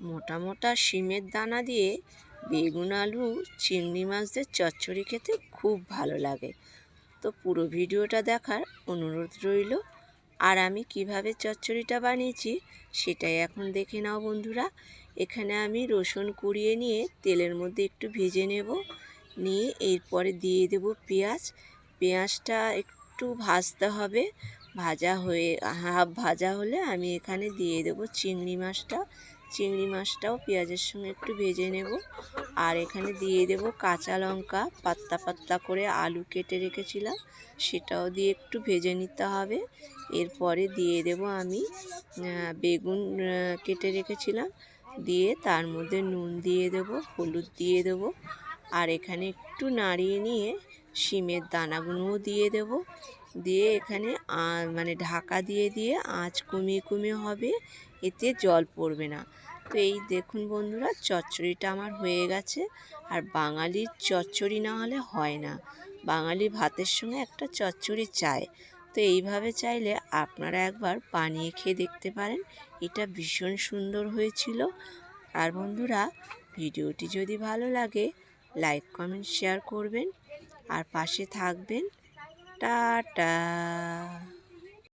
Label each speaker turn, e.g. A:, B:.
A: মোটা মোটা শিমের দানা দিয়ে বেগুন, আলু, চিংড়ি মাছ দিয়ে চচ্চড়ি খেতে খুব ভালো লাগে। তো পুরো ভিডিওটা দেখার অনুরোধ রইল। আর আমি কীভাবে চচ্চড়িটা বানিয়েছি সেটাই এখন দেখে নাও বন্ধুরা। এখানে আমি রসুন কুড়িয়ে নিয়ে তেলের মধ্যে একটু ভেজে নেব। নিয়ে এরপরে দিয়ে দেব পেঁয়াজ। পেঁয়াজটা একটু ভাজতে হবে। ভাজা হয়ে, হাফ ভাজা হলে আমি এখানে দিয়ে দেবো চিংড়ি মাছটা। চিংড়ি মাছটাও পেঁয়াজের সঙ্গে একটু ভেজে নেব। আর এখানে দিয়ে দেব কাঁচা লঙ্কা, পাতলা পাতলা করে আলু কেটে রেখেছিলাম, সেটাও দিয়ে একটু ভেজে নিতে হবে। এরপরে দিয়ে দেব আমি বেগুন কেটে রেখেছিলাম। দিয়ে তার মধ্যে নুন দিয়ে দেব, হলুদ দিয়ে দেব। আর এখানে একটু নাড়িয়ে নিয়ে শিমের দানাগুলোও দিয়ে দেব। দিয়ে এখানে মানে ঢাকা দিয়ে দিয়ে আঁচ কমিয়ে কমিয়ে হবে, এতে জল পড়বে না। তো এই দেখুন বন্ধুরা, চচ্চড়িটা আমার হয়ে গেছে। আর বাঙালির চচ্চড়ি না হলে হয় না। বাঙালি ভাতের সঙ্গে একটা চচ্চড়ি চায়। তো এইভাবে চাইলে আপনারা একবার বানিয়ে খেয়ে দেখতে পারেন। এটা ভীষণ সুন্দর হয়েছিল। আর বন্ধুরা, ভিডিওটি যদি ভালো লাগে, লাইক, কমেন্ট, শেয়ার করবেন। আর পাশে থাকবেন টাটা।